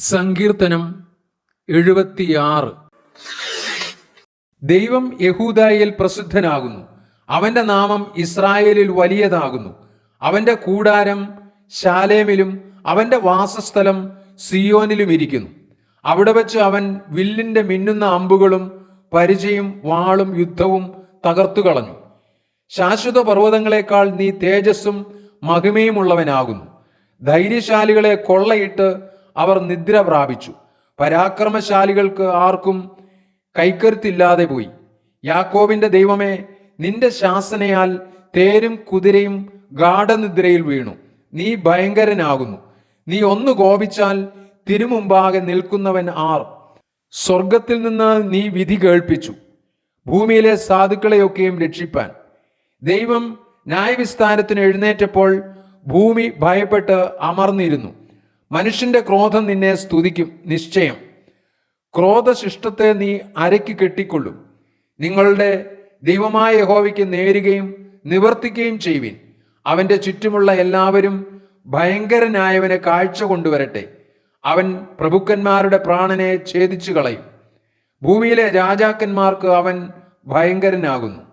സങ്കീർത്തനം എഴുപത്തിയാറ്. ദൈവം യഹൂദായിൽ പ്രസിദ്ധനാകുന്നു. അവന്റെ നാമം ഇസ്രായേലിൽ വലിയതാകുന്നു. അവന്റെ കൂടാരം ശാലേമിലും അവന്റെ വാസസ്ഥലം സിയോനിലും ഇരിക്കുന്നു. അവിടെ വെച്ച് അവൻ വില്ലിന്റെ മിന്നുന്ന അമ്പുകളും പരിചയും വാളും യുദ്ധവും തകർത്തു കളഞ്ഞു. ശാശ്വത പർവതങ്ങളെക്കാൾ നീ തേജസ്സും മഹിമയുമുള്ളവനാകുന്നു. ധൈര്യശാലികളെ കൊള്ളയിട്ട് അവർ നിദ്ര പ്രാപിച്ചു. പരാക്രമശാലികൾക്ക് ആർക്കും കൈക്കരുത്തില്ലാതെ പോയി. യാക്കോവിന്റെ ദൈവമേ നിന്റെ ശാസനയാൽ തേരും കുതിരയും ഗാഠനിദ്രയിൽ വീണു. നീ ഭയങ്കരനാകുന്നു. നീ ഒന്ന് കോപിച്ചാൽ തിരുമുമ്പാകെ നിൽക്കുന്നവൻ ആർ? സ്വർഗത്തിൽ നിന്ന് നീ വിധി കേൾപ്പിച്ചു. ഭൂമിയിലെ സാധുക്കളെയൊക്കെയും രക്ഷിപ്പാൻ. ദൈവം ന്യായവിസ്താരത്തിന് എഴുന്നേറ്റപ്പോൾ ഭൂമി ഭയപ്പെട്ട് അമർന്നിരുന്നു. മനുഷ്യന്റെ ക്രോധം നിന്നെ സ്തുതിക്കും നിശ്ചയം. ക്രോധശിഷ്ടത്തെ നീ അരയ്ക്ക് കെട്ടിക്കൊള്ളും. നിങ്ങളുടെ ദൈവമായ യഹോവയ്ക്ക് നേരുകയും നിവർത്തിക്കുകയും ചെയ്യുവിൻ. അവന്റെ ചുറ്റുമുള്ള എല്ലാവരും ഭയങ്കരനായവനെ കാഴ്ച കൊണ്ടുവരട്ടെ. അവൻ പ്രഭുക്കന്മാരുടെ പ്രാണനെ ഛേദിച്ചു കളയും ഭൂമിയിലെ രാജാക്കന്മാർക്ക് അവൻ ഭയങ്കരനാകുന്നു.